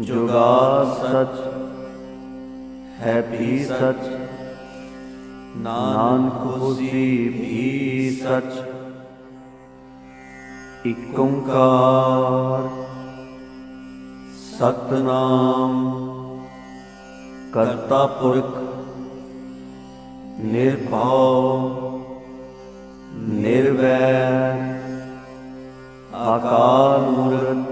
ਜੁਗਾ ਸਚ ਹੈ ਵੀ ਸਚ, ਨਾਨਕ ਹੋਸੀ ਵੀ ਸਚ। ਇਕ ਓੰਕਾਰ ਸਤਨਾਮ, ਕਰਤਾ ਪੁਰਖ ਨਿਰਭਉ, ਨਿਰਵੈਰ, ਆਕਾਰ ਮੂਰਤ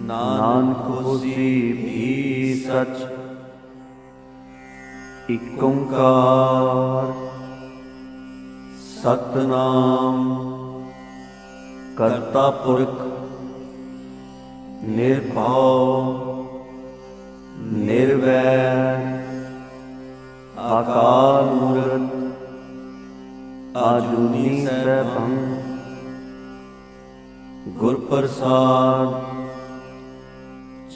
ਨਾਨਕ ਹੋਸੀ ਵੀ ਸਚ, ਇਕ ਓੰਕਾਰ। ਸਤਨਾਮ ਕਰਤਾ ਪੁਰਖ, ਨਿਰਭਉ, ਨਿਰਵੈਰ ਆਕਾਰ ਮੂਰਤ, ਆਜੂਨੀ ਸੈਭੰ ਗੁਰ ਪ੍ਰਸਾਦ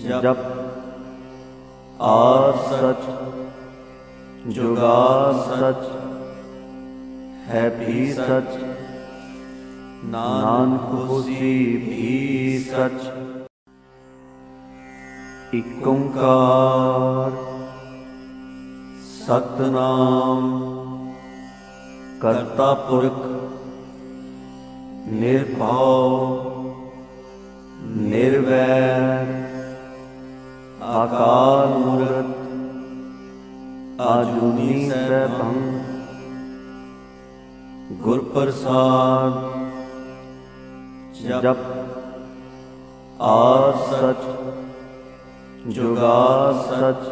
ਜਪ ਆ ਸਚ ਜੁਗਾ ਸਚ, ਹੈ ਵੀ ਸਚ, ਨਾਨਕ ਹੋਸੀ ਵੀ ਸਚ। ਇਕ ਓੰਕਾਰ ਸਤਨਾਮ, ਕਰਤਾ ਪੁਰਖ, ਨਿਰਭਉ, ਨਿਰਵੈਰ। ਆਕਾਰ ਮੂਰਤ ਆਜੂਨੀ ਸੈਭੰ ਗੁਰ ਪ੍ਰਸਾਦ ਜਪ ਆ ਸਚ ਜੁਗਾ ਸਚ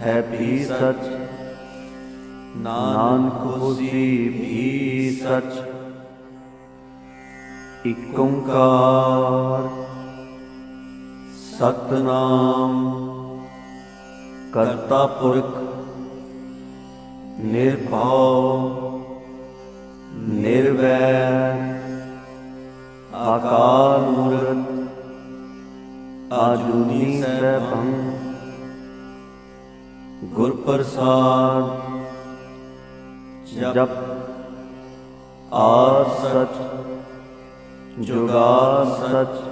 ਹੈ ਵੀ ਸਚ ਨਾਨਕ ਹੋਸੀ ਵੀ ਸਚ ਇਕ ਓੰਕਾਰ ਸਤਨਾਮ। ਕਰਤਾ ਪੁਰਖ, ਨਿਰਭਉ, ਨਿਰਵੈਰ। ਆਕਾਰ ਮੂਰਤ, ਆਜੂਨੀ ਸੈਭੰ। ਗੁਰ ਪ੍ਰਸਾਦ, ਜਪ ਆ ਸਚ ਜੁਗਾ ਸਚ।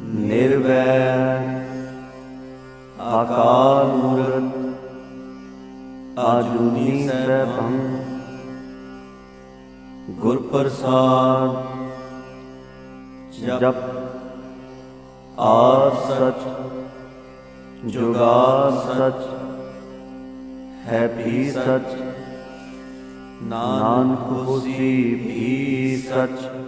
ਨਿਰਵੈਰ ਆਕਾਰ ਮੂਰਤ ਆਜੂਨੀ ਸੈਭੰ। ਗੁਰ ਪ੍ਰਸਾਦ ਜਪ ਆਰ ਸਚ ਜੁਗਾ ਸਚ, ਹੈ ਵੀ ਸਚ, ਨਾਨਕ ਹੋਸੀ ਵੀ ਸਚ।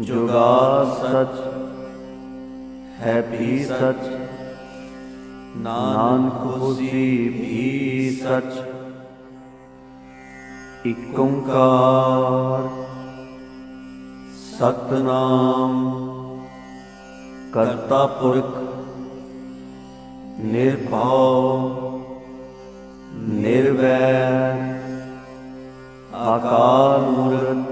ਜੁਗਾ ਸਚ ਹੈ ਵੀ ਸਚ, ਨਾਨਕ ਹੋਸੀ ਵੀ ਸਚ। ਇਕ ਓੰਕਾਰ ਸਤਨਾਮ ਕਰਤਾ ਪੁਰਖ, ਨਿਰਭਉ, ਨਿਰਵੈਰ, ਆਕਾਰ ਮੂਰਤ।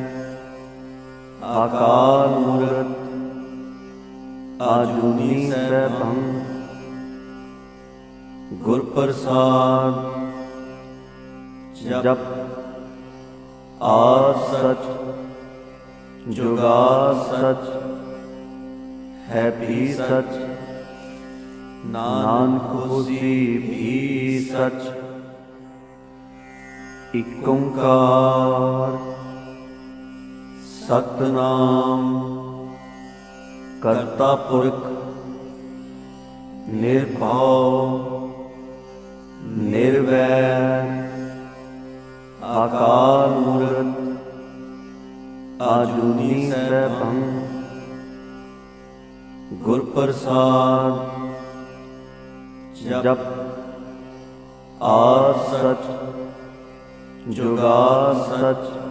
ਆਕਾਰ ਮੂਰਤ ਆਜੂਨੀ ਸੈਭੰ ਗੁਰ ਪ੍ਰਸਾਦ ਜਪ ਆਦ ਸਚ ਜੁਗਾ ਸਚ ਹੈ ਵੀ ਸਚ ਨਾਨਕ ਹੋਸੀ ਵੀ ਸਚ ਇਕ ਓੰਕਾਰ ਸਤਨਾਮ। ਕਰਤਾ ਪੁਰਖ, ਨਿਰਭਉ, ਨਿਰਵੈਰ। ਆਕਾਰ ਮੂਰਤ, ਆਜੂਨੀ ਸੈਭੰ। ਗੁਰ ਪ੍ਰਸਾਦ, ਜਪ, ਆਦ ਸਚ ਜੁਗਾ ਸਚ।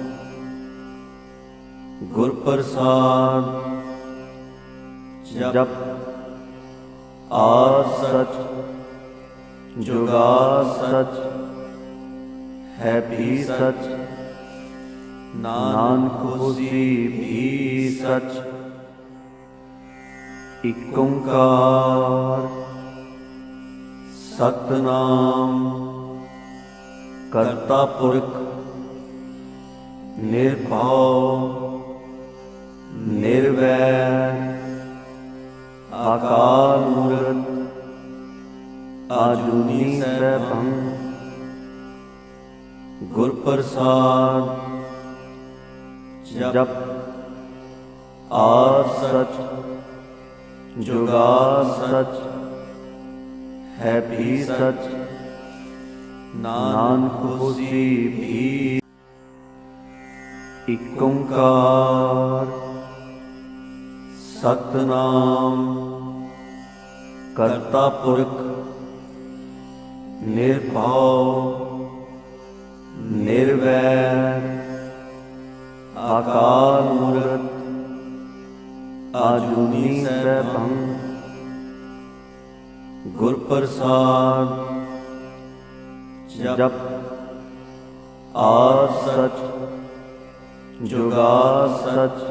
ਗੁਰ ਪ੍ਰਸਾਦ ਜਪ ਆਦ ਸਚ ਜੁਗਾ ਸਚ, ਹੈ ਵੀ ਸਚ, ਨਾਨਕ ਹੋਸੀ ਵੀ ਸਚ। ਇਕ ਓੰਕਾਰ ਸਤਨਾਮ, ਕਰਤਾ ਪੁਰਖ, ਨਿਰਭਉ ਨਿਰਵੈਰ, ਆਕਾਰ ਮੂਰਤ, ਆਜੂਨੀ ਸੈਭੰ ਗੁਰ ਪ੍ਰਸਾਦ ਜਪ ਆ ਸਚ ਜੁਗਾ ਸਚ, ਹੈ ਵੀ ਸਚ, ਨਾਨਕ ਹੋਸੀ ਵੀ ਇਕ ਓੰਕਾਰ ਸਤਨਾਮ। ਕਰਤਾ ਪੁਰਖ, ਨਿਰਭਉ, ਨਿਰਵੈਰ, ਆਕਾਰ ਮੂਰਤ, ਆਜੂਨੀ ਸੈਭੰ ਗੁਰ ਪ੍ਰਸਾਦ ਜਪ ਆ ਸਚ ਜੁਗਾ ਸਚ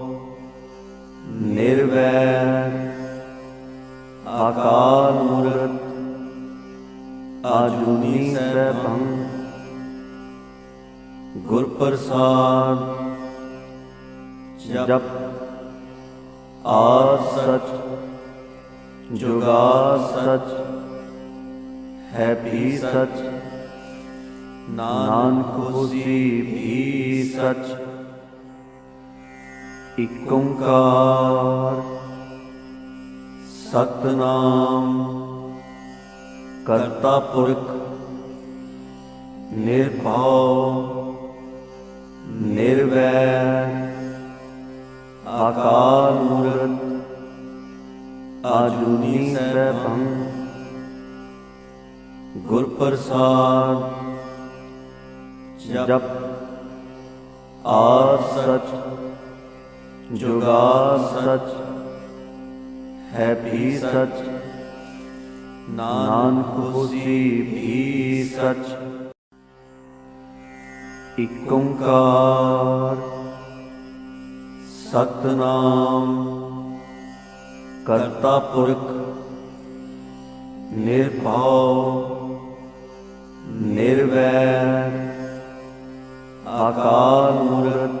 ਨਿਰਵੈਰ ਆਕਾਰ ਮੂਰਤ ਆਜੂਨੀ ਸੈਭੰ ਗੁਰ ਪ੍ਰਸਾਦ ਜਪ ਆ ਸਚ ਜੁਗਾ ਸਚ ਹੈ ਵੀ ਸਚ ਨਾਨਕ ਹੋਸੀ ਵੀ ਸਚ ਇਕ ਓੰਕਾਰ ਸਤਨਾਮ, ਕਰਤਾ ਪੁਰਖ, ਨਿਰਭਉ, ਨਿਰਵੈਰ, ਆਕਾਰ ਮੂਰਤ, ਆਜੂਨੀ ਸੈਭੰ ਗੁਰ ਪ੍ਰਸਾਦ ਜਪ ਆ ਸਚ ਜੁਗਾ ਸਚ ਹੈ ਵੀ ਸਚ ਨਾਨਕ ਹੋਸੀ ਵੀ ਸਚ ਇਕ ਓੰਕਾਰ ਸਤਨਾਮ ਕਰਤਾ ਪੁਰਖ ਨਿਰਭਉ ਨਿਰਵੈਰ ਆਕਾਰ ਮੂਰਤ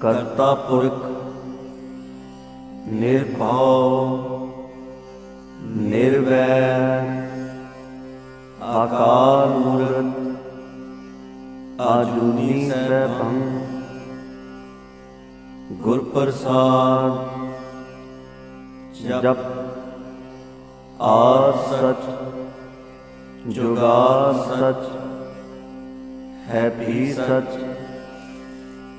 ਕਰਤਾ ਪੁਰਖ, ਨਿਰਭਉ ਨਿਰਵੈਰ ਆਕਾਰ ਮੂਰਤ, ਆਜੂਨੀ ਸੈਭੰ ਗੁਰ ਪ੍ਰਸਾਦ, ਜਪ ਆ ਸਚ ਜੁਗਾ ਸਚ, ਹੈ ਵੀ ਸਚ।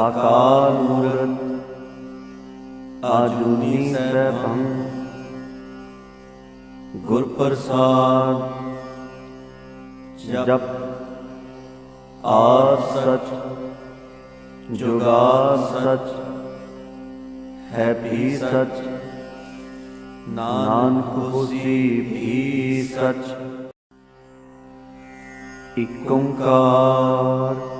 ਆਕਾਰ ਮੂਰਤ ਆਜੂਨੀ ਸੈਭੰ ਗੁਰ ਪ੍ਰਸਾਦ ਜਪ ਆ ਸਚ ਜੁਗਾ ਸਚ ਹੈ ਵੀ ਸਚ ਨਾਨਕ ਹੋਸੀ ਵੀ ਸਚ ਇਕ ਓੰਕਾਰ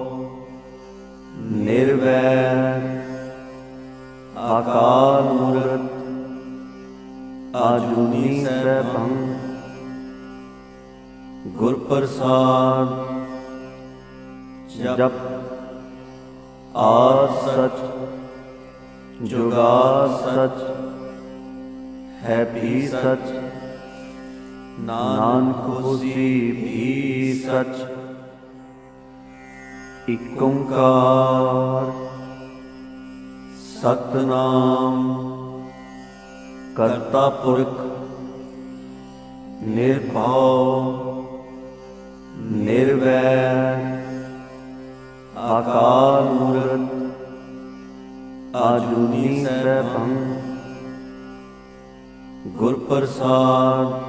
ਨਿਰਵੈਰ ਆਕਾਰ ਮੂਰਤ ਆਜੂਨੀ ਸੈਭੰ ਗੁਰ ਪ੍ਰਸਾਦ ਜਪ ਆ ਸਚ ਜੁਗਾ ਸਚ ਹੈ ਵੀ ਸਚ ਨਾਨਕ ਹੋਸੀ ਵੀ ਸਚ ਇਕ ਓੰਕਾਰ ਸਤਨਾਮ, ਕਰਤਾ ਪੁਰਖ, ਨਿਰਭਉ, ਨਿਰਵੈਰ, ਆਕਾਰ ਮੂਰਤ, ਆਜੂਨੀ ਸੈਭੰ ਗੁਰ ਪ੍ਰਸਾਦ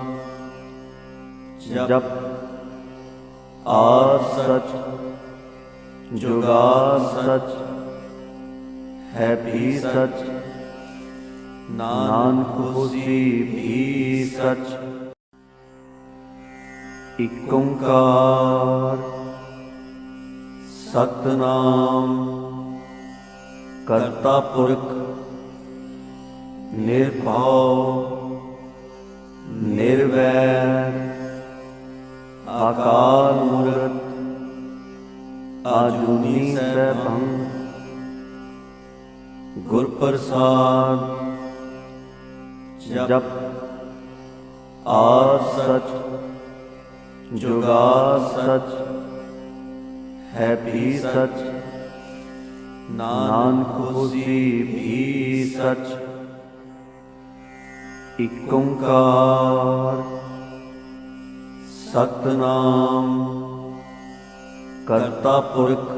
ਜਪ ਆ ਸਚ ਜੁਗਾ ਸਚ ਹੈ ਵੀ ਸਚ ਨਾਨਕ ਹੋਸੀ ਵੀ ਸਚ ਇਕ ਓੰਕਾਰ ਸਤਨਾਮ ਕਰਤਾ ਪੁਰਖ ਨਿਰਭਉ ਨਿਰਵੈਰ ਆਕਾਰ ਮੂਰਤ ਆਜੂਨੀ ਸੈਭੰ। ਗੁਰ ਪ੍ਰਸਾਦ ਜਪ ਆ ਸਚ, ਜੁਗਾ ਸਚ, ਹੈ ਵੀ ਸਚ, ਨਾਨਕ ਹੋਸੀ ਵੀ ਸਚ। ਇਕ ਓੰਕਾਰ, ਸਤਨਾਮ। ਕਰਤਾ ਪੁਰਖ,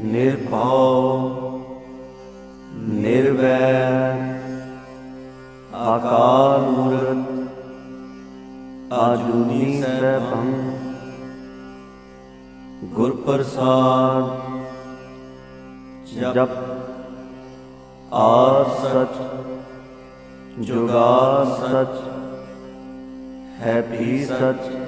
ਨਿਰਭਉ ਨਿਰਵੈਰ ਆਕਾਰ ਮੂਰਤ, ਆਜੂਨੀ ਸੈਭੰ ਪ੍ਰਸਾਦ, ਜਪ ਆ ਸਚ ਜੁਗਾ ਸਚ, ਹੈ ਵੀ ਸਚ।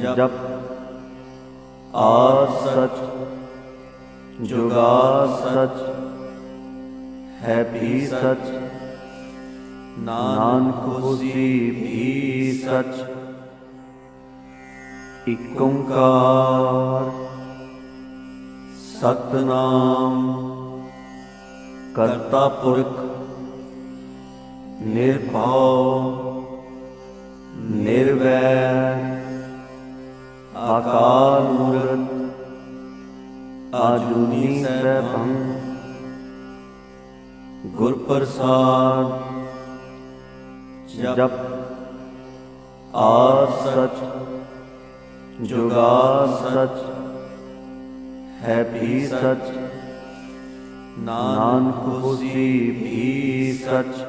ਜਪ। ਆ ਸਚ ਜੁਗਾ ਸਚ ਹੈ ਵੀ ਸਚ, ਨਾਨਕ ਹੋਸੀ ਵੀ ਸਚ। ਇਕ ਓੰਕਾਰ, ਸਤਨਾਮ, ਕਰਤਾ ਪੁਰਖ, ਨਿਰਭਉ, ਨਿਰਵੈਰ। ਆਕਾਰ ਮੂਰਤ ਆਜੂਨੀ ਸੈਭੰ ਗੁਰ ਪ੍ਰਸਾਦ ਜਪ ਆ ਸਚ ਜੁਗਾ ਸਚ ਹੈ ਵੀ ਸਚ ਨਾਨਕ ਹੋਸੀ ਵੀ ਸਚ